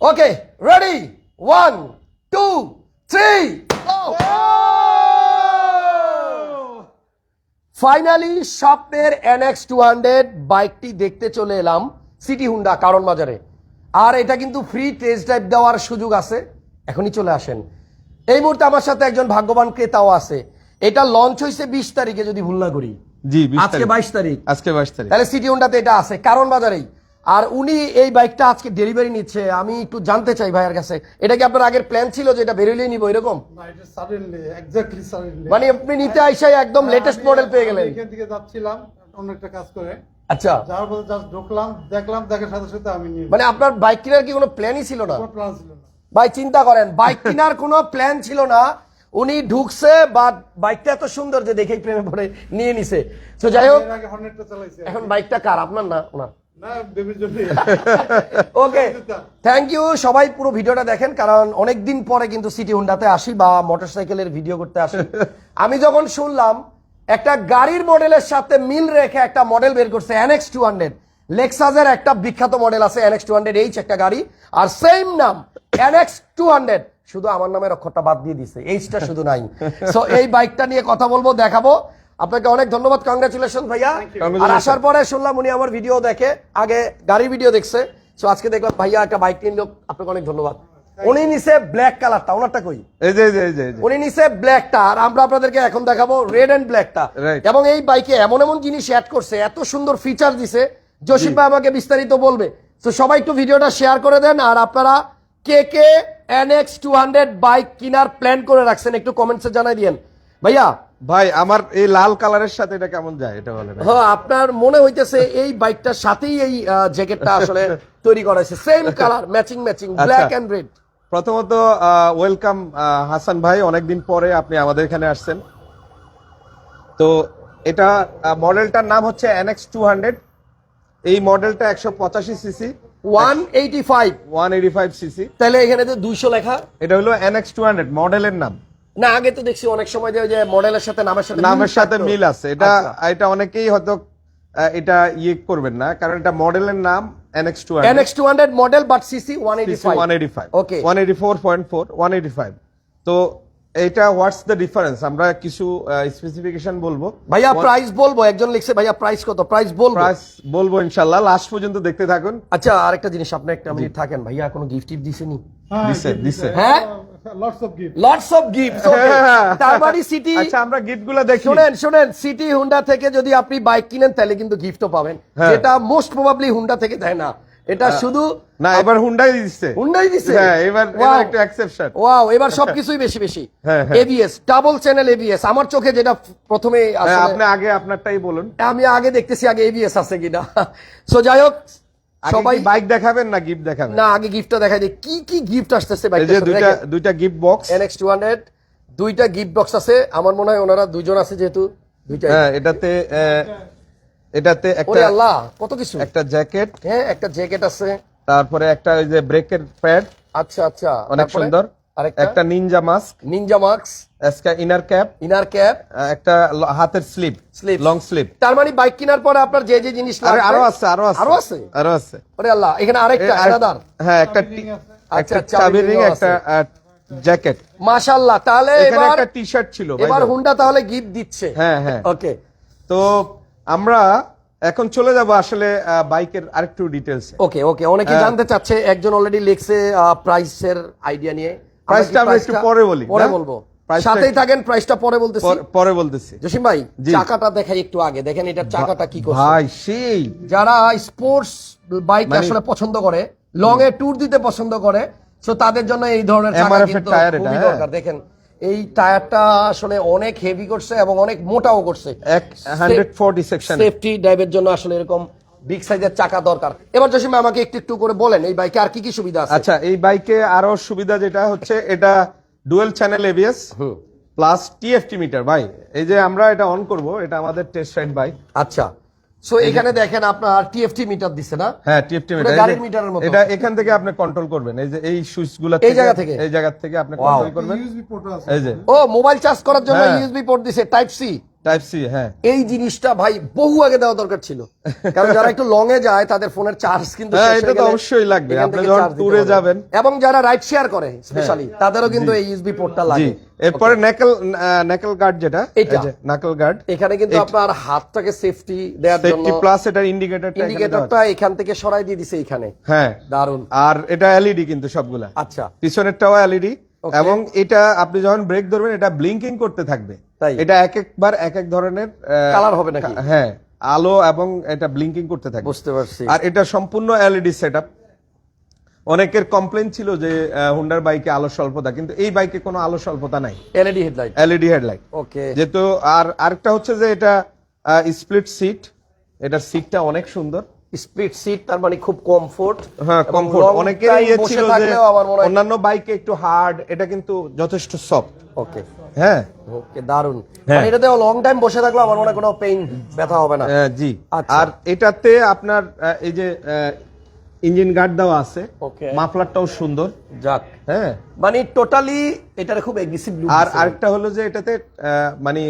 Okay ready one two three finally স্বপ্নের NX two hundred বাইকটি দেখতে চলে এলাম সিটি হুন্ডা কারণ বাজারে। আর এটা কিন্তু ফ্রি টেস্ট ড্রাইভ দেওয়ার সুযোগ আছে। এখনই চলে আসেন। এই মুহূর্তে আমার সাথে একজন ভাগ্যবান ক্রেতাও আছে। এটা লঞ্চ হয়েছে বিশ তারিখে যদি ভুল না করি। জি 20 আজকে। বাইশ তারিখ। আজকে বাইশ তারিখ। তাহলে সিটি হুন্ডাতে এটা আছে। কারণ বাজারেই। আর উনি এই বাইকটা আজকে ডেলিভারি নিচ্ছে আমি একটু জানতে চাই ভাইয়ের কাছে। এটা কি আপনার আগের প্ল্যান ছিল যে এটা বেরোলেই নিব এরকম? না এটা সাডেনলি এক্স্যাক্টলি সাডেনলি মানে আপনি নিতে আইসাই একদম লেটেস্ট মডেল পেয়ে গেলেন। এখান থেকে যাচ্ছিলাম অন্য একটা কাজ করে। আচ্ছা। পরে জাস্ট ঢুকলাম দেখলাম দেখার সাথে সাথে আমি মানে আপনার বাইক কেনার কি কোনো প্ল্যানই ছিল না? প্ল্যান ছিল না। ভাই চিন্তা করেন বাইক কেনার কোনো প্ল্যান ছিল না। উনি ঢুকছে বা বাইকটা এত সুন্দর যে দেখেই প্রেমে পড়ে নিয়ে নিছে। তো যাই হোক এখন বাইকটা কার? আপনার না? ওনার? ওকে থ্যাংক ইউ সবাই পুরো ভিডিওটা দেখেন কারণ অনেক দিন পরে কিন্তু সিটি হুন্ডাতে আসি বা মোটরসাইকেলের ভিডিও করতে আসি। আমি যখন শুনলাম একটা গাড়ির মডেলের সাথে মিল রেখে একটা মডেল বের করছে এনএক্স টু হান্ড্রেড লেক্সাসের একটা বিখ্যাত মডেল আছে এনএক্স টু হান্ড্রেড এইচ একটা গাড়ি আর সেম নাম এনএক্স টু হান্ড্রেড শুধু আমার নামের অক্ষরটা বাদ দিয়ে দিছে এইচটা শুধু নাই। সো এই বাইকটা নিয়ে কথা বলব দেখাবো। আপনাকে অনেক ধন্যবাদ কংগ্রাচুলেশন ভাইয়া। আর আসার পরে শুনলাম উনি আমার ভিডিও দেখে আগে গাড়ির ভিডিও দেখছে। তো আজকে দেখলাম ভাইয়া একটা বাইক কিনলো আপনাকে অনেক ধন্যবাদ। উনি নিছে ব্ল্যাক কালারটা ওনারটা কই? এই যে এই যে এই যে উনি নিছে ব্ল্যাকটা আর আমরা আপনাদেরকে এখন দেখাবো রেড এন্ড ব্ল্যাকটা. এবং এই বাইকে এমন এমন জিনিস অ্যাড করছে এত সুন্দর ফিচার দিছে। জসিম ভাই আমাকে বিস্তারিত বলবে। তো সবাই একটু ভিডিওটা শেয়ার করে দেন আর আপনারা কে কে এনএক্স টু হান্ড্রেড বাইক কেনার প্ল্যান করে রাখছেন একটু কমেন্টসে জানাই দিয়েন। ভাইয়া ভাই আমার এই লাল কালারের সাথে এটা কেমন যায় এটা বলেন। হ্যাঁ আপনার মনে হইতেছে এই বাইকটার সাথেই এই জ্যাকেটটা আসলে তৈরি করা হয়েছে। Same colour matching matching. Black and red প্রথমত ওয়েলকাম হাসান ভাই অনেকদিন পরে আপনি আমাদের এখানে আসছেন। তো এটা মডেলটার নাম হচ্ছে এনএক্স টু হান্ড্রেড এই মডেলটা একশো পঁচাশি CC. One eighty five one eighty five CC. তাহলে এখানে তো দুইশো লেখা। এটা হলো এনএক্স টু হান্ড্রেড মডেলের নাম। না আগে তো দেখছি অনেক সময় যে যে মডেলের সাথে নামের সাথে নামের সাথে মিল আছে। এটা আচ্ছা। এটা অনেকেই হয়তো এটা ইয়ে করবেন না কারণ এটা মডেলের নাম NX two hundred NX 200 model but CC 185 one eighty five okay one eighty four point four one eighty five তো এটা হোয়াটস দ্য ডিফারেন্স আমরা কিছু স্পেসিফিকেশন বলব। ভাইয়া প্রাইস বলব। একজন লিখছে ভাইয়া প্রাইস কত? প্রাইস বলব? প্রাইস বলব ইনশাল্লাহ লাস্ট পর্যন্ত দেখতে থাকুন। আচ্ছা আরেকটা জিনিস আপনি একটা মিনিট থাকেন ভাইয়া কোনো গিফট টিপ দিছেনি? দিছে, দিছে। হ্যাঁ? Lots of gift lots of gift তার মানে সিটি আচ্ছা আমরা গিফটগুলা দেখি। শুনেন শুনেন সিটি হুন্ডা থেকে যদি আপনি বাইক কিনেন তাহলে কিন্তু গিফটও পাবেন। হ্যাঁ। যেটা মোস্ট প্রবাবলি হুন্ডা থেকে দেয় না। এটা শুধু না এবার হুন্ডাই দিচ্ছে হুন্ডাই দিছে? হ্যাঁ এবার এবার একটা এক্সেপশন ওয়াও এবার সবকিছুই বেশি বেশি। হ্যাঁ, হ্যাঁ। এবিএস ডাবল চ্যানেল এবিএস আমার চোখে যেটা প্রথমে আসলে আপনি আগে আপনারটাই বলুন। আমি আগে দেখতেছি আগে এবিএস আছে কিনা। সো যাই হোক সবাই বাইক দেখাবেন না গিফট দেখাবেন? না আগে গিফটটা দেখাই দিই। কি কি গিফট আসতেছে এই যে দুইটা দুইটা গিফট বক্স টু হান্ড্রেড দুইটা গিফট বক্স আছে। আমার মনে হয় ওনারা দুইজন আছে যেহেতু দুইটা হ্যাঁ এটাতে এটাতে ওরে একটা আল্লাহ কত কিছু। একটা জ্যাকেট হ্যাঁ একটা জ্যাকেট আছে। তারপরে একটা ওই যে ব্রেকের প্যাড আচ্ছা আচ্ছা। অনেক সুন্দর। একটা নিনজা মাস্ক নিনজা একটা ইনার ক্যাপ ইনার ক্যাপ একটা হাতের স্লিপ Sleeve. লং স্লিপ তার মানে বাইক কেনার পরে আপনার যে যে জিনিস আরে লাগবে আরও আছে আরও আছে। আরও আছে? আরও আছে। ওরে আল্লাহ এখানে আরেকটা আলাদা হ্যাঁ একটা আচ্ছা, একটা চাবি চাবি রিং একটা জ্যাকেট মাশাআল্লাহ তাহলে এখানে এবার একটা টি শার্ট ছিল এবার হুন্ডা তাহলে গিফট দিচ্ছে। হ্যাঁ হ্যাঁ। ওকে তো আমরা এখন চলে যাব আসলে বাইকের আরেকটু ডিটেলস ওকে ওকে অনেকে। জানতে চাচ্ছে একজন অলরেডি লিখছে প্রাইসের আইডিয়া নিয়ে। প্রাইসটা আমরা একটু পরে বলি, পরে বলব। সাথেই থাকেন প্রাইসটা পরে বলতেছি। পরে বলতেছি। জসিম ভাই চাকাটা দেখাই একটু আগে। দেখেন এটা চাকাটা কি করছে। ভাই সেই। যারা স্পোর্টস বাইক মানে- আসলে পছন্দ করে লং এ ট্যুর দিতে পছন্দ করে সো তাদের জন্য এই ধরনের চাকা কিন্তু খুবই হ্যাঁ। দরকার। দেখেন এই টায়ারটা আসলে অনেক হেভি করছে এবং অনেক মোটাও করছে। এক হান্ড্রেড ফোর্টি সেকশন সেফটি ড্রাইভের জন্য আসলে এরকম বিগ সাইজের চাকা দরকার। এবার জসিম ভাই আমাকে একটু একটু করে বলেন এই বাইকে আর কি কি সুবিধা আছে? আচ্ছা এই বাইকে আরও সুবিধা যেটা হচ্ছে এটা ডুয়েল চ্যানেল এবিএস হুম। প্লাস টিএফটি মিটার ভাই এই যে আমরা এটা অন করব এটা আমাদের টেস্ট রাইড বাইক আচ্ছা। সো এখানে দেখেন আপনার টিএফটি মিটার দিছে না? হ্যাঁ টিএফটি মিটার গাড়ির মিটারের মতো। এটা এখান থেকে আপনি কন্ট্রোল করবেন। এই যে এই সুইচগুলো এই জায়গা থেকে? এই জায়গা থেকে আপনি কন্ট্রোল করবেন। ইউএসবি পোর্ট আছে। এই যে। ও মোবাইল চার্জ করার জন্য হ্যাঁ। ইউএসবি পোর্ট দিছে টাইপ সি টাইপ সি হ্যাঁ। এই জিনিসটা ভাই বহু আগে দেওয়া দরকার ছিল। কারণ যারা একটু লং এ যায় তাদের ফোনের চার্জ কিন্তু হ্যাঁ, এটা তো অবশ্যই লাগবে। আপনি যখন। যাবেন। এবং যারা রাইড শেয়ার করে স্পেশালি তাদেরও কিন্তু এই ইউএসবি পোর্টটা লাগে। এরপরে নেকেল নেকেল গার্ড যেটা এটা? নাকল গার্ড এখানে কিন্তু আপনার হাতটাকে সেফটি দেওয়ার জন্য সেফটি প্লাস এটার ইন্ডিকেটরটা ইন্ডিকেটরটা এখান থেকে সরাই দিয়ে দিছে এখানে। হ্যাঁ। দারুণ আর এটা এলইডি কিন্তু সবগুলা। আচ্ছা। পিছনেরটাও এলইডি এবং এটা আপনি যখন ব্রেক ধরবেন এটা ব্লিঙ্কিং করতে থাকবে। তাই? এটা এক একবার এক এক ধরনের Colour হবে নাকি? হ্যাঁ আলো এবং এটা ব্লিঙ্কিং করতে থাকবে বুঝতে পারছি। আর এটা সম্পূর্ণ এলইডি সেটআপ অনেকের কমপ্লেন ছিল যে হুন্ডার বাইকে আলো স্বল্পতা কিন্তু এই বাইকে কোনো আলো স্বল্পতা নাই। LED headlight LED headlight okay যেহেতু আর আরেকটা হচ্ছে যে এটা স্প্লিট সিট এটার সিটটা অনেক সুন্দর। স্পিড সিট তার মানে খুব কমফোর্ট হ্যাঁ কমফোর্ট অনেকের ইয়ে ছিল যে হয় অন্যান্য বাইকে একটু হার্ড এটা কিন্তু যথেষ্ট সফট ওকে হ্যাঁ। ওকে দারুণ হ্যাঁ। মানে এটাতে লং টাইম বসে থাকলে আমার মনে হয় কোনো পেইন ব্যথা হবে না। আহ, জি। আচ্ছা। আর এটাতে আপনার এই যে ইঞ্জিন গার্ড দেওয়া আছে. মাফলারটাও সুন্দর। যাক। হ্যাঁ। মানে টোটালি এটার খুব এগ্রেসিভ লুক আর আরেকটা হলো যে এটাতে মানে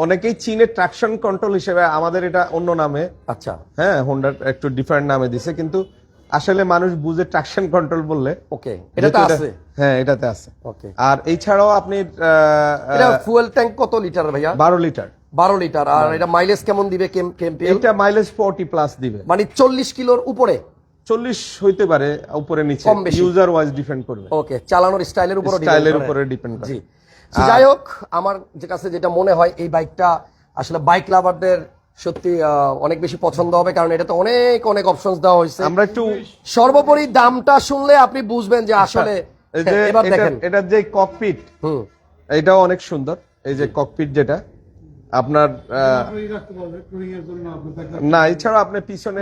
অনেকেই চীনের ট্রাকশন কন্ট্রোল হিসেবে আমাদের এটা অন্য নামে। আচ্ছা। হ্যাঁ হোন্ডার একটু ডিফারেন্ট নামে দিছে কিন্তু আসলে মানুষ বুঝে ট্রাকশন কন্ট্রোল বললে ওকে এটাতে এটা- আছে। হ্যাঁ এটাতে আছে। ওকে আর এছাড়াও আপনি এটা ফুয়েল ট্যাঙ্ক কত লিটার ভাইয়া? বারো লিটার বারো লিটার আর এটা মাইলেজ কেমন দিবে কেম- কেমপিএল এটা মাইলেজ ফোরটি প্লাস দিবে। মানে চল্লিশ কিলোর উপরে? চল্লিশ হইতে পারে উপরে নিচে। ইউজার ওয়াইজ ডিপেন্ড করবে। ওকে চালানোর স্টাইলের উপর স্টাইলের উপরে ডিপেন্ড করে। তো যাই হোক আমার যে কাছে যেটা মনে হয় এই বাইকটা আসলে বাইক লাভারদের সত্যি অনেক বেশি পছন্দ হবে কারণ এটাতে অনেক অনেক অপশনস দেওয়া হয়েছে। আমরা একটু সর্বোপরি দামটা শুনলে আপনি বুঝবেন যে আসলে এই যে হ্যাঁ, এবার দেখেন। এটার যে ককপিট হুম। এটাও অনেক সুন্দর। এই যে ককপিট যেটা আপনার না এছাড়া আপনি পিছনে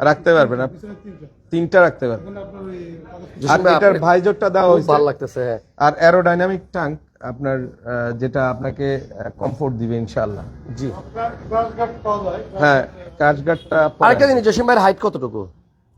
রাখতে পারবেন তিনটা রাখতে পারবেন। আর এটার আপনি- দেওয়া হয়েছে। ভালো লাগতেছে হ্যাঁ। আর অ্যারোডাইনামিক টাঙ্ক আপনার যেটা আপনাকে কমফোর্ট দিবে ইনশাআল্লাহ। জি। হ্যাঁ কাশগার্ডটা আরেকটা জিনিস জসিম ভাইয়ের হাইট কতটুকু?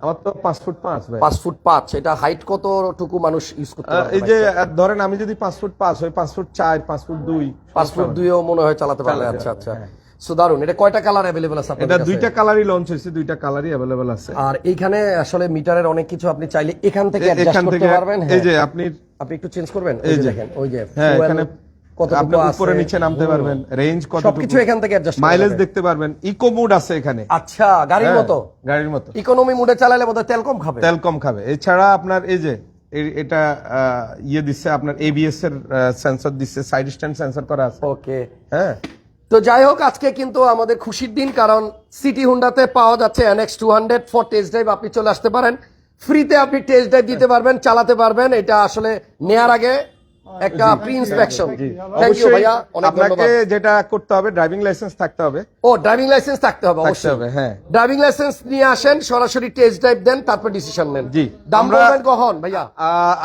আমার তো পাঁচ ফুট পাঁচ ভাই। পাঁচ ফুট পাঁচ এটা হাইট কতটুকু মানুষ ইউজ করতে পারে এই যে ধরেন আমি যদি পাঁচ ফুট পাঁচ হই পাঁচ ফুট চার পাঁচ ফুট দুই পাঁচ ফুট দুইও মনে হয় চালাতে পারলে আচ্ছা আচ্ছা। হ্যাঁ। সো দারুণ এটা কয়টা কালার অ্যাভেলেবল আছে এটা? দুইটা কালারই লঞ্চ হয়েছে দুইটা কালারই অ্যাভেলেবেল আছে। আর এইখানে আসলে মিটারের অনেক কিছু আপনি চাইলে এখান থেকে অ্যাডজাস্ট করতে পারবেন। এই হ্যাঁ। যে আপনি আপনি একটু চেঞ্জ করবেন? এই যে। দেখেন ওই যে হ্যাঁ এখানে আপনি উপরে নিচে নামতে পারবেন রেঞ্জ কত সবকিছু এখান থেকে অ্যাডজাস্ট মাইলেজ দেখতে পারবেন ইকো মুড আছে এখানে। আচ্ছা গাড়ির হ্যাঁ, মতো? গাড়ির মতো। ইকোনমি মুডে চালালে বোধহয় তেল কম খাবে। তেল কম খাবে। এছাড়া আপনার এই যে এটা ইয়ে দিচ্ছে আপনার এবিএস এর সেন্সর দিচ্ছে সাইড স্ট্যান্ড সেন্সর করা আছে। ওকে হ্যাঁ। তো যাই হোক আজকে কিন্তু আমাদের খুশির দিন কারণ সিটি হুন্ডাতে পাওয়া যাচ্ছে NX two hundred for test drive আপনি চলে আসতে পারেন। ফ্রিতে আপনি টেস্ট ড্রাইভ দিতে পারবেন চালাতে পারবেন। এটা আসলে নেয়ার আগে একটা প্রি ইন্সপেকশন থ্যাংক ইউ ভাইয়া আপনাকে যেটা করতে হবে ড্রাইভিং লাইসেন্স থাকতে হবে। ও ড্রাইভিং লাইসেন্স থাকতে হবে অবশ্যই। হ্যাঁ। ড্রাইভিং লাইসেন্স নিয়ে আসেন সরাসরি টেস্ট ড্রাইভ দেন তারপর ডিসিশন নেন। জি। দাম বলবেন কখন ভাইয়া?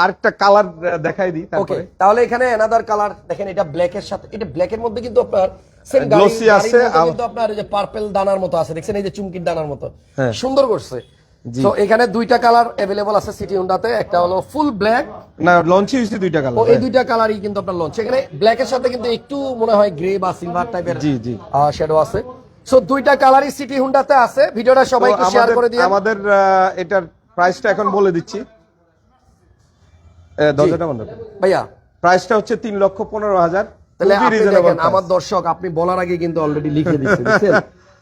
আরেকটা কালার দেখাই দিই ওকে তারপরে। তাহলে এখানে এনাদার কালার দেখেন এটা ব্ল্যাক এর সাথে এটা ব্ল্যাক এর মধ্যে কিন্তু আপনার same গাড়ি- Glossy গাড়ির আছে, মধ্যে আব- কিন্তু আপনার এই যে পার্পল দানার মতো আছে দেখছেন এই যে চুমকির দানার মতো হ্যাঁ। সুন্দর করছে তো এখানে দুইটা কালার अवेलेबल আছে সিটি হুন্ডাতে একটা হলো ফুল ব্ল্যাক না লঞ্চই হয়েছে দুইটা ও কালার এই দুইটা কালারই কিন্তু আপনার লঞ্চ এখানে ব্ল্যাক এর সাথে কিন্তু একটু মনে হয় গ্রে বা সিলভার টাইপের জি, জি। শ্যাডো আছে সো দুইটা কালারই সিটি হুন্ডাতে আছে ভিডিওটা সবাইকে শেয়ার করে দিন আমাদের আহ, এটার প্রাইসটা এখন বলে দিচ্ছি এ, দরজাটা বন্ধ করুন। ভাইয়া প্রাইসটা হচ্ছে তিন লক্ষ পনেরো হাজার তাহলে আপনি দেখেন আমার দর্শক আপনি বলার আগে কিন্তু অলরেডি লিখে দিচ্ছে বুঝছেন?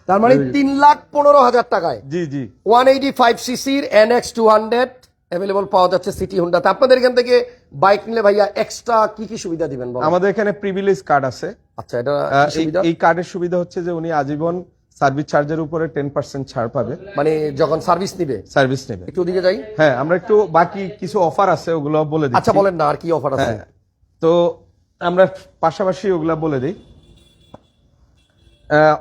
তার মানে তিন লাখ পনেরো হাজার টাকায়। জি জি। ওয়ান এইটি ফাইভ সিসির এনএক্স টু হান্ড্রেড অ্যাভেলেবল পাওয়া যাচ্ছে সিটি হুন্ডাতে আপনাদের এখান থেকে বাইক নিলে ভাইয়া এক্সট্রা কি কি সুবিধা দিবেন আমাদের এখানে প্রিভিলেজ কার্ড আছে। আচ্ছা এটা এই- কার্ডের সুবিধা হচ্ছে যে উনি আজীবন সার্ভিস চার্জের উপরে টেন পার্সেন্ট ছাড় পাবে। মানে যখন সার্ভিস নিবে? সার্ভিস নেবে। একটু ওদিকে যাই। হ্যাঁ আমরা একটু বাকি কিছু অফার আছে ওগুলো বলে দিচ্ছি। আচ্ছা বলেন না আর কি অফার আছে? হ্যাঁ তো আমরা পাশাপাশি ওগুলা বলে দিই।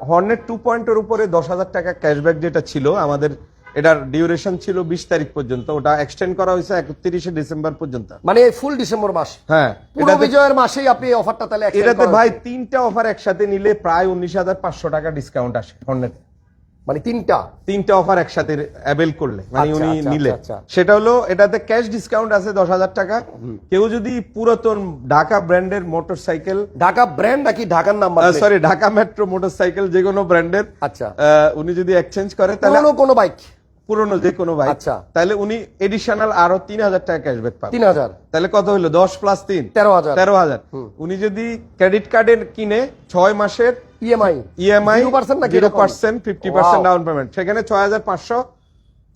হর্নেট টু পয়েন্টের উপরে দশ হাজার টাকা ক্যাশব্যাক যেটা ছিল আমাদের এটার ডিউরেশন ছিল বিশ তারিখ পর্যন্ত। ওটা এক্সটেন্ড করা হয়েছে একত্রিশে ডিসেম্বর পর্যন্ত। মানে ফুল ডিসেম্বর মাস। হ্যাঁ পুরো বিজয়ের মাসেই আপনি এই অফারটা তাহলে এটাতে ভাই তিনটা অফার একসাথে নিলে প্রায় উনিশ হাজার পাঁচশো টাকা ডিসকাউন্ট আসে হর্নেট মানে তিনটা। তিনটা অফার একসাথে অ্যাভেল করলে মানে আচ্ছা, উনি আচ্ছা, নিলে। আচ্ছা, সেটা হলো এটাতে ক্যাশ ডিসকাউন্ট আছে দশ হাজার টাকা। কেউ যদি পুরাতন ঢাকা ব্র্যান্ডের মোটরসাইকেল ঢাকা ব্র্যান্ড নাকি ঢাকার number sorry Dhaka metro motorcycle যে কোনো ব্র্যান্ডের আচ্ছা। উনি যদি এক্সচেঞ্জ করে তাহলে কোনো বাইক পুরনো যে কোনো বাইক আচ্ছা। তাহলে উনি এডিশনাল আরও তিন হাজার টাকা ক্যাশব্যাক পাবেন তিন হাজার। তাহলে কত হলো দশ প্লাস তিন। তেরো হাজার। তেরো হাজার। উনি যদি ক্রেডিট কার্ডের কিনে ছয় মাসের EMI EMI zero percent zero percent fifty percent down payment সেখানে ছয় হাজার পাঁচশো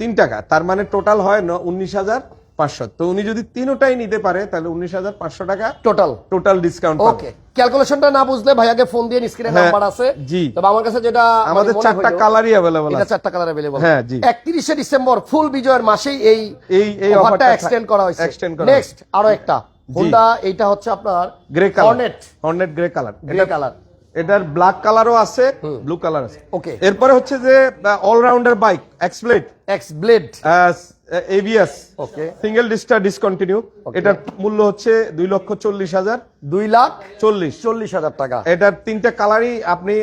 তিন টাকা। তার মানে টোটাল হয় উনিশ হাজার পাঁচশো তো উনি যদি তিনোটাই নিতে পারে তাহলে উনিশ হাজার পাঁচশো টাকা টোটাল টোটাল ডিসকাউন্ট ওকে ক্যালকুলেশনটা না বুঝলে ভাইয়াকে ফোন দিয়ে স্ক্রিনে হ্যাঁ, নাম্বার আছে জি। তবে আমার কাছে যেটা মানে আমাদের মনে চারটা হইলো, কালারই অ্যাভেলেবল এটা আছে চারটা কালার अवेलेबल হ্যাঁ, জি। 31 ডিসেম্বর ফুল বিজয়ের মাসেই এই এই এই অফারটা অফারটা এক্সটেন্ড করা হয়েছে এক্সটেন্ড করা নেক্সট আরো একটা হোন্ডা এইটা হচ্ছে আপনার grey colour Hornet Hornet grey colour grey colour এটার ব্ল্যাক কালারও আছে ব্লু কালার আছে Okay. এরপরে হচ্ছে যে allrounder bike এক্সপ্লেট x blade ABS Okay. Single ডিস্টার discontinue এটার মূল্য হচ্ছে দুই লক্ষ চল্লিশ হাজার দুই লাখ চল্লিশ। চল্লিশ হাজার টাকা। এটার তিনটা কালারই আপনি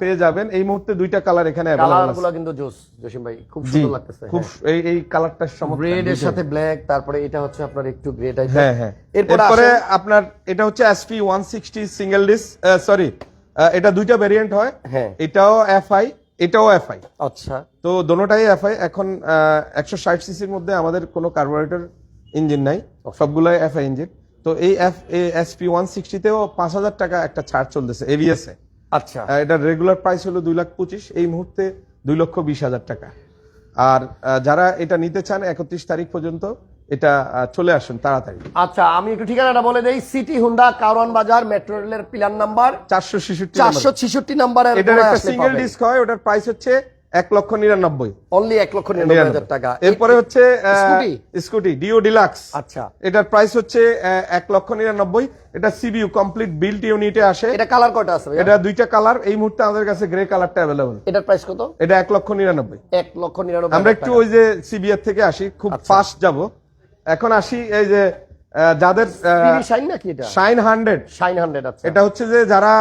পেয়ে যাবেন। এই মুহূর্তে দুইটা কালার এখানে কালার available আছে। গুলো কিন্তু জোস জসিম ভাই। খুব সুন্দর লাগতেছে খুব এই এই কালারটা রেড এর সাথে ব্ল্যাক তারপরে এটা হচ্ছে আপনার একটু গ্রে টাইপ হ্যাঁ হ্যাঁ। এরপরে আপনার এটা হচ্ছে SP one sixty single disc sorry এটা দুইটা ভেরিয়েন্ট হয়। হ্যাঁ। এটাও এফআই এটাও এফআই আচ্ছা। তো দোনোটাই এফআই এখন একশো ষাট সিসির মধ্যে আমাদের কোনো কার্বোরেটর ইঞ্জিন নাই। সবগুলোই এফআই ইঞ্জিন। তো এই এফ এ এসপি ওয়ান সিক্সটিতেও পাঁচ হাজার টাকা একটা ছাড় চলতেছে এবিএস এ। আচ্ছা। এটা রেগুলার প্রাইস হলো দুই লাখ পঁচিশ। এই মুহূর্তে দুই লক্ষ বিশ হাজার টাকা। আর যারা এটা নিতে চান একত্রিশ তারিখ পর্যন্ত এটা চলে আসুন তাড়াতাড়ি। আচ্ছা আমি একটু ঠিকানাটা বলে দেই। সিটি হুন্ডা কারওয়ান বাজার মেট্রো রেলের পিলার নাম্বার। চারশো শিশুটি চারশো ছিষট্টি নাম্বারের এটার একটা সিঙ্গেল ডিস্ক হয় ওটার প্রাইস হচ্ছে এক লক্ষ নিরানব্বই। অনলি এক লক্ষ নিরানব্বই হাজার টাকা। এরপরে হচ্ছে স্কুটি? স্কুটি ডিও ডিলাক্স আচ্ছা। এটার প্রাইস হচ্ছে এক লক্ষ নিরানব্বই। এটা সিবিইউ কমপ্লিট বিল্ট ইউনিটে আসে। এটা কালার কয়টা আছে? এটা দুইটা কালার এই মুহূর্তে আমাদের কাছে গ্রে কালারটা অ্যাভেলেবল এটার প্রাইস কত? এটা এক লক্ষ নিরানব্বই। এক লক্ষ নিরানব্বই আমরা একটু ওই যে সিবিআর থেকে আসি। খুব আচ্ছা। ফাস্ট যাব। এখন আসি এই যে যাদের shine নাকি এটা? শাইন হান্ড্রেড শাইন হান্ড্রেড আছে। এটা হচ্ছে যে যারা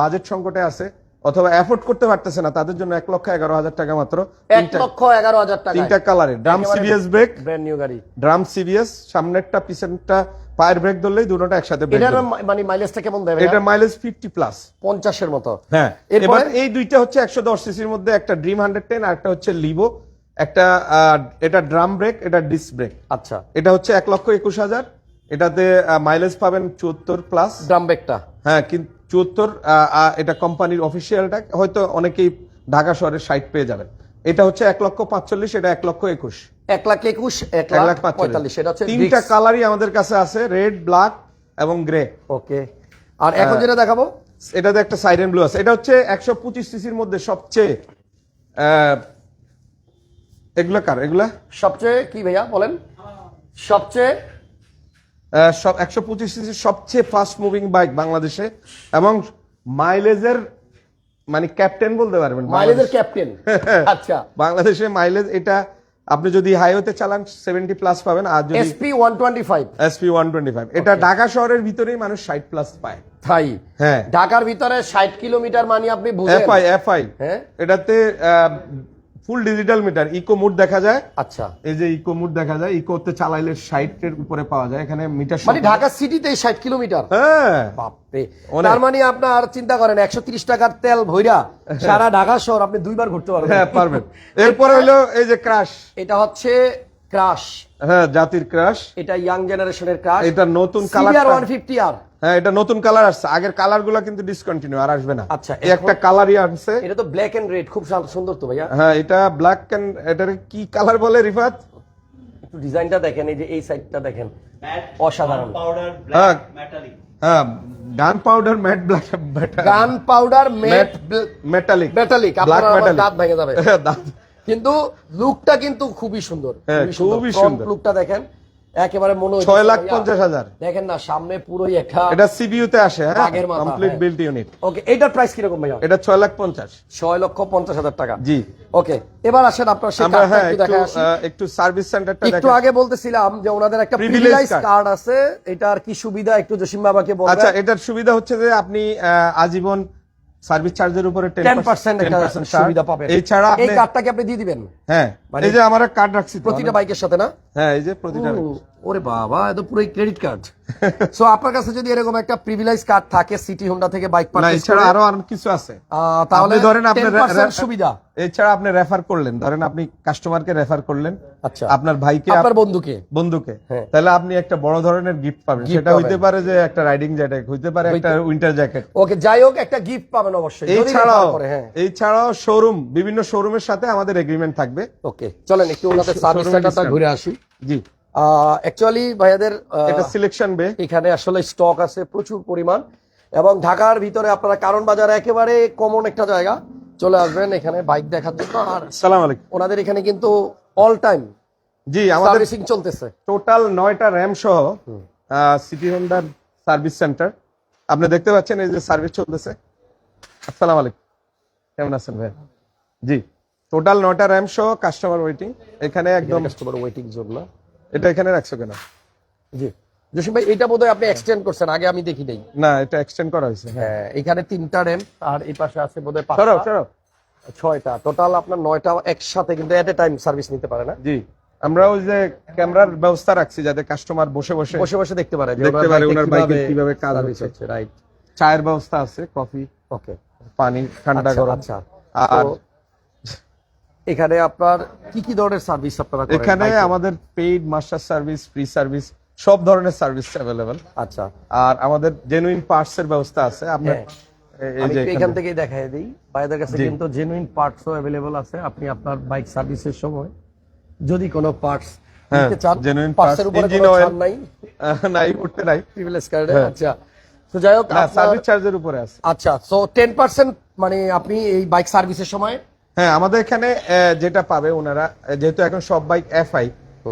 বাজেট সংকটে আছে অথবা এফোর্ড করতে পারতেছে না তাদের জন্য এক লক্ষ এগারো হাজার টাকা মাত্র এক লক্ষ এগারো হাজার টাকা তিনটা কালারে drum CBS brake brand new গাড়ি। ড্রাম সিবিএস সামনেরটা পিছনেরটা পায়ের ব্রেক ধরলেই দুটোটা একসাথে এটার মানে মাইলেজটা কেমন দেবে এটার মাইলেজ ফিফটি প্লাস পঞ্চাশের মতো। হ্যাঁ। এরপরে? এবার এই দুইটা হচ্ছে একশো দশ সিসির মধ্যে একটা ড্রিম হান্ড্রেড টেন আর একটা হচ্ছে লিভো একটা এটা ড্রাম ব্রেক এটা ডিস্ক ব্রেক আচ্ছা। এটা হচ্ছে এক লক্ষ একুশ হাজার। এটাতে মাইলেজ পাবেন চুয়াত্তর প্লাস ড্রাম ব্রেকটা হ্যাঁ কিন্তু চুয়াত্তর এটা কোম্পানির অফিসিয়ালটা হয়তো অনেকেই ঢাকা শহরের সাইট পেয়ে যাবেন। এটা হচ্ছে এক লক্ষ পাঁচচল্লিশ এটা এক লক্ষ একুশ। এক লাখ একুশ এক লাখ পঁয়তাল্লিশ এটা হচ্ছে তিনটা কালারই আমাদের কাছে আছে রেড ব্ল্যাক এবং গ্রে ওকে। আর এখন যেটা দেখাবো? এটাতে একটা সাইরেন ব্লু আছে। এটা হচ্ছে একশো পঁচিশ সিসির মধ্যে সবচেয়ে আহ, এগুলা কার? এগুলা? সবচেয়ে কি ভাইয়া বলেন? সবচেয়ে? সব একশো পঁচিশ সিসির সবচেয়ে ফাস্ট মুভিং বাইক বাংলাদেশে এবং মাইলেজের মানে ক্যাপ্টেন বলতে পারবেন মাইলেজের ক্যাপ্টেন আচ্ছা। বাংলাদেশে মাইলেজ এটা আপনি যদি হাইওয়েতে চালান সেভেন্টি প্লাস পাবেন আর যদি SP one twenty five SP one twenty five এটা ঢাকা শহরের ভিতরেই মানুষ ষাট প্লাস পায়। তাই? হ্যাঁ। ঢাকার ভিতরে ষাট কিলোমিটার মানে আপনি বুঝেন? এফআই এফআই হ্যাঁ। এটাতে full digital meter eco mode দেখা যায়। আচ্ছা। এই যে ইকো মুড দেখা যায় ইকো ইকোতে চালাইলে সাইটের উপরে পাওয়া যায় এখানে মিটার মানে ঢাকা সিটিতে ষাট কিলোমিটার? হ্যাঁ। বাপরে। তার মানে আপনার চিন্তা করেন একশো তিরিশ টাকার তেল ভৈরা সারা ঢাকা শহর আপনি দুইবার ঘুরতে পারবেন। হ্যাঁ পারবেন। এরপরে হলো এই যে ক্রাশ এটা হচ্ছে ক্রাশ হ্যাঁ জাতির ক্রাশ এটা ইয়াং জেনারেশনের ক্রাশ এটা নতুন কালার আর হ্যাঁ এটা নতুন কালার আসছে। আগের কালারগুলো কিন্তু ডিসকন্টিনিউ আর আসবে না। আচ্ছা, একটা কালারই আসছে এটা তো ব্ল্যাক এন্ড রেড খুব সুন্দর তো ভাইয়া। হ্যাঁ এটা ব্ল্যাক এন্ড এটার কি কালার বলে রিফাত? একটু ডিজাইনটা দেখেন এই যে এই সাইডটা দেখেন। অসাধারণ। পাউডার হ্যাঁ। ব্ল্যাক মেটালিক হ্যাঁ gun powder matte black gun powder matte metallic metallic black আপনার দাঁত ভেঙে যাবে। কিন্তু লুকটা কিন্তু খুবই সুন্দর হ্যাঁ, খুবই সুন্দর। লুকটা দেখেন একেবারে মনে হচ্ছে ছয় লাখ ভাইয়া, পঞ্চাশ হাজার। দেখেন না সামনে পুরোই একটা এটা সিবিইউ তে আসে হ্যাঁ? কমপ্লিট হ্যাঁ। বিল্ট ইউনিট ওকে এইটার প্রাইস কীরকম ভাইয়া? এটা ছয় লাখ পঞ্চাশ। ছয় লক্ষ পঞ্চাশ হাজার টাকা। জি। ওকে এবার আসেন আপনার সেই কার্ডটা হ্যাঁ একটু একটু আসি। একটু সার্ভিস সেন্টারটা একটু আগে বলতেছিলাম যে ওনাদের একটা প্রিভিলেজ। কার্ড আছে এটার কি সুবিধা একটু জসিম বাবাকে বলবেন? আচ্ছা এটার সুবিধা হচ্ছে যে আপনি আজীবন সার্ভিস চার্জের উপরে টেন পার্সেন্ট একটা সুবিধা পাবেন এছাড়া এই আপনি এই কি আপনি দিয়ে দিবেন। হ্যাঁ। মানে এই যে আমার কার্ড রাখছি প্রতিটা বাইকের সাথে না? হ্যাঁ এই যে প্রতিটা ওরে বাবা এত পুরো ক্রেডিট কার্ড সো আপনার কাছে যদি এরকম একটা প্রিভিলেজ কার্ড থাকে সিটি হোন্ডা থেকে বাইক পারচেজ এছাড়া আরও অনেক কিছু আছে। তাহলে ধরেন আপনার সুবিধা। এছাড়া আপনি রেফার করলেন ধরেন আপনি কাস্টমারকে রেফার করলেন আচ্ছা। আপনার ভাইকে আপনার বন্ধুকে। বন্ধুকে। হ্যাঁ। তাহলে আপনি একটা বড় ধরনের গিফট পাবেন। সেটা হইতে পারে যে একটা রাইডিং জ্যাকেট হইতে পারে একটা উইন্টার জ্যাকেট ওকে যাই হোক একটা গিফট পাবেন অবশ্যই। হ্যাঁ। এছাড়াও শোরুম বিভিন্ন শোরুমের সাথে আমাদের এগ্রিমেন্ট থাকবে। ওকে চলেন একটু ওনাদের সার্ভিস সেন্টারটা ঘুরে আসি। জি। অ্যাকচুয়ালি ভাইয়াদের এটা সিলেকশন বে। এখানে আসলে স্টক আছে প্রচুর পরিমাণ। এবং ঢাকার ভিতরে আপনারা কারণ বাজার একেবারে কমন একটা জায়গা। চলে আসবেন এখানে বাইক দেখার জন্য। আর সালাম আলাইকুম। ওনাদের এখানে কিন্তু অল টাইম জি আমাদের সার্ভিসিং চলতেছে। টোটাল নয়টা র্যাম সহ সিটি হোন্ডার সার্ভিস সেন্টার আপনি দেখতে পাচ্ছেন এই যে সার্ভিস চলতেছে। আসসালামু আলাইকুম। কেমন আছেন ভাই জি। টোটাল নয়টা র্যাম সহ কাস্টমার ওয়েটিং এখানে একদম কাস্টমার ওয়েটিং জোন না। এটা এখানে রাখছো কেন? জি। জসিম ভাই এটা বোধহয় আপনি এক্সটেন্ড করছেন আগে আমি দেখি নাই। না এটা এক্সটেন্ড করা হয়েছে হ্যাঁ। এখানে তিনটা র্যাম আর এই পাশে আছে বোধহয় সরো সরো। ছয়টা। টোটাল আপনার নয়টা একসাথে কিন্তু এট এ টাইম সার্ভিস নিতে পারে না। জি। আমরা ওই যে ক্যামেরার ব্যবস্থা রাখছি যাতে কাস্টমার বসে বসে বসে বসে দেখতে পারে দেখতে পারে ওনার বাইকে কীভাবে কাজ হচ্ছে। রাইট চায়ের ব্যবস্থা আছে কফি ওকে পানি ঠান্ডা আচ্ছা গরম। আচ্ছা। আর এখানে আপনার কি কি ধরনের সার্ভিস আপনারা এখানে আমাদের paid master service free service সব ধরনের সার্ভিস অ্যাভেলেবেল আচ্ছা। আর আমাদের জেনুইন পার্টস এর ব্যবস্থা আছে। আপনার হ্যাঁ। এখানে- থেকেই দেখাই দিই। ভাইদের কাছে কিন্তু জেনুইন পার্টসও অ্যাভেলেবল আছে। আপনি আপনার বাইক সার্ভিসের সময় যদি কোনো পার্টস নিতে চান genuine পার্টসের উপরে কোনো ছাড় নাই। নাই করতে নাই। প্রিভিলেজ কার্ডে হ্যাঁ। আচ্ছা। তো যাই হোক সার্ভিস চার্জের উপরে আছে। আচ্ছা সো টেন পার্সেন্ট মানে আপনি এই বাইক সার্ভিসের সময় হ্যাঁ আমাদের এখানে যেটা পাবে ওনারা যেহেতু এখন সব bike FI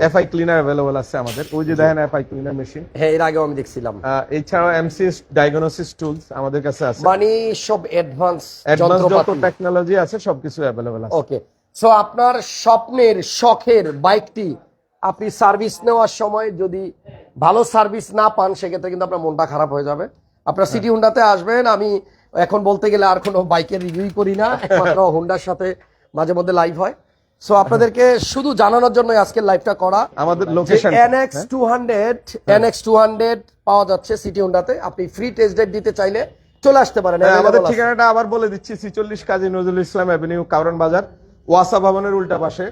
FI cleaner available আছে আমাদের। ওই যে দেখেন এফআই ক্লিনার মেশিন হ্যাঁ এর আগেও আমি দেখছিলাম। এছাড়াও এমসিএস ডায়াগনোসিস টুলস আমাদের কাছে আছে। মানে সব অ্যাডভান্স অ্যাডভান্স যত যন্ত্রপাতি। টেকনোলজি আছে সবকিছু অ্যাভেলেবল আছে। ওকে সো আপনার স্বপ্নের শখের বাইকটি আপনি সার্ভিস নেওয়ার সময় যদি ভালো সার্ভিস না পান সেক্ষেত্রে কিন্তু আপনার মনটা খারাপ হয়ে যাবে। আপনার সিটি হুন্ডাতে আসবেন আমি এখন বলতে গেলে আর কোনো বাইকের রিভিউই করি না একমাত্র হোন্ডার সাথে মাঝে মধ্যে লাইভ হয়। সো আপনাদেরকে শুধু জানানোর জন্য আজকের লাইভটা করা। আমাদের location NX two hundred NX two hundred পাওয়া যাচ্ছে সিটি হুন্ডাতে আপনি ফ্রি টেস্ট ড্রাইভ দিতে চাইলে চলে আসতে পারেন হ্যাঁ, আমাদের ঠিকানাটা আবার বলে দিচ্ছি ছিচল্লিশ কাজী নজরুল ইসলাম অ্যাভিনিউ কারণ বাজার ওয়াসা ভবনের উল্টা পাশে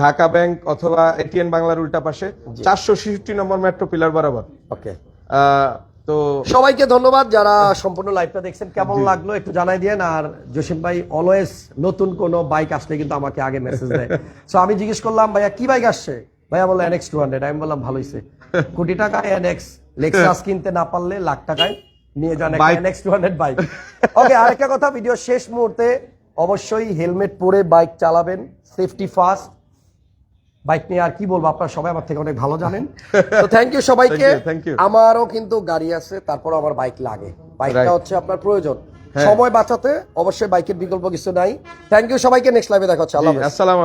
ঢাকা ব্যাংক অথবা এটিএন বাংলার উল্টা পাশে চারশো ছেষট্টি নম্বর মেট্রো পিলার বরাবর। ওকে আহ, তো সবাইকে ধন্যবাদ যারা সম্পূর্ণ লাইভটা দেখছেন। কেমন লাগল একটু জানাই দিয়েন। আর জসিম ভাই অলওয়েজ নতুন কোনো বাইক আসলে কিন্তু আমাকে আগে মেসেজ দেয়। সো আমি জিজ্ঞেস করলাম ভাইয়া কি বাইক আসছে? ভাইয়া বলল এনএক্স টু হান্ড্রেড আমি বললাম ভালো হয়েছে কোটি টাকা এনএক্স লেক্সাস কিনতে না পারলে লাখ টাকায় নিয়ে যান. NX two hundred bike okay আরেকটা কথা ভিডিও শেষ মুহূর্তে অবশ্যই হেলমেট পরে বাইক চালাবেন। সেফটি ফার্স্ট বাইক নিয়ে আর কি বলব? আপনারা সবাই আমার থেকে অনেক ভালো জানেন। তো থ্যাংক ইউ সবাইকে। আমারও কিন্তু গাড়ি আছে তারপর আমার বাইক লাগে। বাইকটা হচ্ছে আপনার প্রয়োজন। হ্যাঁ। সময় বাঁচাতে অবশ্যই বাইকের বিকল্প কিছু নাই। থ্যাংক ইউ সবাইকে নেক্সট লাইভে দেখা হচ্ছে। আল্লাহ। আসসালাম